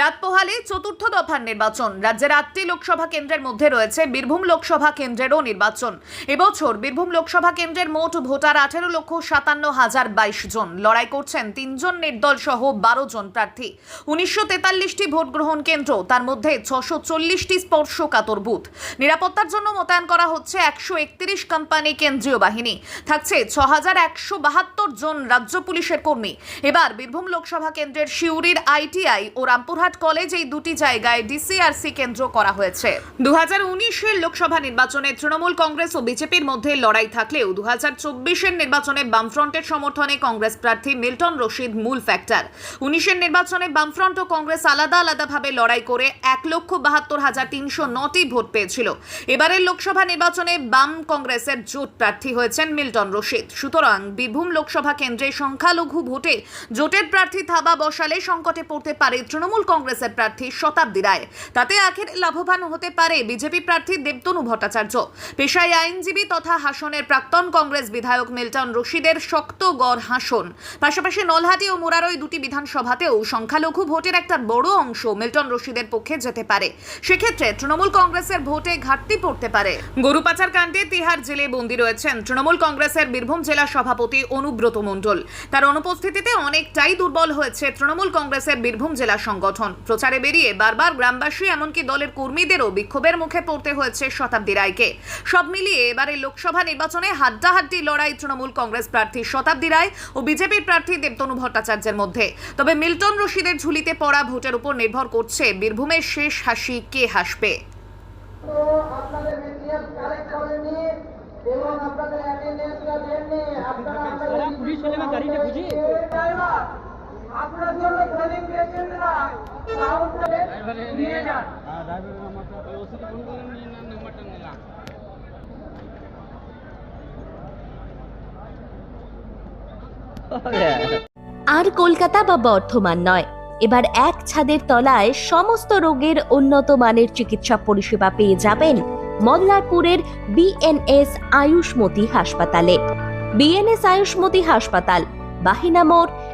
রাত পোহালে চতুর্থ দফার নির্বাচন। রাজ্যের আটটি লোকসভা কেন্দ্রের মধ্যে রয়েছে বীরভূম লোকসভা কেন্দ্রেরও নির্বাচন। এবছর বীরভূম লোকসভা কেন্দ্রের মোট ভোটার আঠেরো লক্ষ সাতান্ন হাজার বাইশ জন। লড়াই করছেন তিনজন নির্দল সহ বারো জন প্রার্থী। উনিশশো তেতাল্লিশটি ভোট গ্রহণ কেন্দ্র, তার মধ্যে ছশো চল্লিশটি স্পর্শকাতর বুথ। নিরাপত্তার জন্য মোতায়েন করা হচ্ছে একশো একত্রিশ কোম্পানি কেন্দ্রীয় বাহিনী। থাকছে ছ হাজার একশো বাহাত্তর জন রাজ্য পুলিশের কর্মী। এবার বীরভূম লোকসভা কেন্দ্রের শিউরির আইটিআই ও রামপুরহাট কলেজ এই দুটি জায়গায় ডিসিআরসি কেন্দ্র করা হয়েছে। দু হাজার উনিশের লোকসভা নির্বাচনে তৃণমূল কংগ্রেস ও বিজেপির মধ্যে লড়াই থাকলেও দু হাজার নির্বাচনে বামফ্রন্টের সমর্থনে কংগ্রেস প্রার্থী মিল্টন রশিদ মূল ফ্যাক্টর। উনিশের নির্বাচনে বামফ্রন্ট ও কংগ্রেস আলাদা আলাদাভাবে লড়াই করে এক লক্ষ বাহাত্তর হাজার তিনশো নটি ভোট পেয়েছিল। এবারের লোকসভা নির্বাচনে বাম কংগ্রেসের জোট প্রার্থী হয়েছেন মিল্টন রশিদ। সুতরাং বীরভূম লোকসভা কেন্দ্রে সংখ্যালঘু ভোটে জোটের প্রার্থী থাবা বসালে সংকটে পড়তে পারে তৃণমূল কংগ্রেসের প্রার্থী শতাব্দী রায়। তাতে আখের লাভবান হতে পারে বিজেপি প্রার্থী দেবতনু ভট্টাচার্য। পেশায় আইনজীবী তথা হাসনের প্রাক্তন কংগ্রেস বিধায়ক মিল্টন রশিদের শক্ত গড় হাসন। পাশাপাশি নলহাটি ও মুরারই দুটি বিধানসভাতেও সংখ্যালঘু ভোটের একটা বড় অংশ মিল্টন রশিদের পক্ষে যেতে পারে। সেক্ষেত্রে তৃণমূল কংগ্রেসের ভোটে ঘাটতি পড়তে পারে। গরু পাচার কাণ্ডে তিহার জেলে বন্দী রয়েছেন তৃণমূল কংগ্রেসের বীরভূম জেলা সভাপতি অনুব্রত মণ্ডল। তার অনুপস্থিতিতে অনেকটাই দুর্বল হয়েছে তৃণমূল কংগ্রেসের বীরভূম জেলা সংগঠন। প্রচারে বেরিয়ে বারবার গ্রামবাসী এমনকি দলের কর্মীদেরও বিক্ষোভের মুখে পড়তে হয়েছে শতাব্দী রায়কে। সব মিলিয়ে এবারে লোকসভা নির্বাচনে হাড্ডাহাড্ডি লড়াই তৃণমূল কংগ্রেস প্রার্থী শতাব্দী রায় ও বিজেপির প্রার্থী দেবতনু ভট্টাচার্যের মধ্যে। তবে মিল্টন রশিদের ঝুলিতে পড়া ভোটের উপর নির্ভর করছে বীরভূমের শেষ হাসি কে হাসবে? এবং আপনাদের অ্যাটেন্ডেন্সটা দেননি আপনারা পুলিশ হলে না গাড়িটা বুঝি ড্রাইভার আপনার জন্য ট্রেনিং দিয়েছেন না। সাউন্ডটা নিয়ে যান। ড্রাইভারের নাম্বারটা ওই ওসিকে ফোন করে নিয়ে না নাম্বারটা নিলাম। আর কলকাতা বা বর্ধমান নয়। এবার এক ছাদের তলায় সমস্ত রোগের উন্নত মানের চিকিৎসা পরিষেবা পেয়ে যাবেন মল্লারপুরের বিএনএস আয়ুষ্মতি হাসপাতালে। বিএনএস আয়ুষ্মতি হাসপাতাল বাহিনা মোড়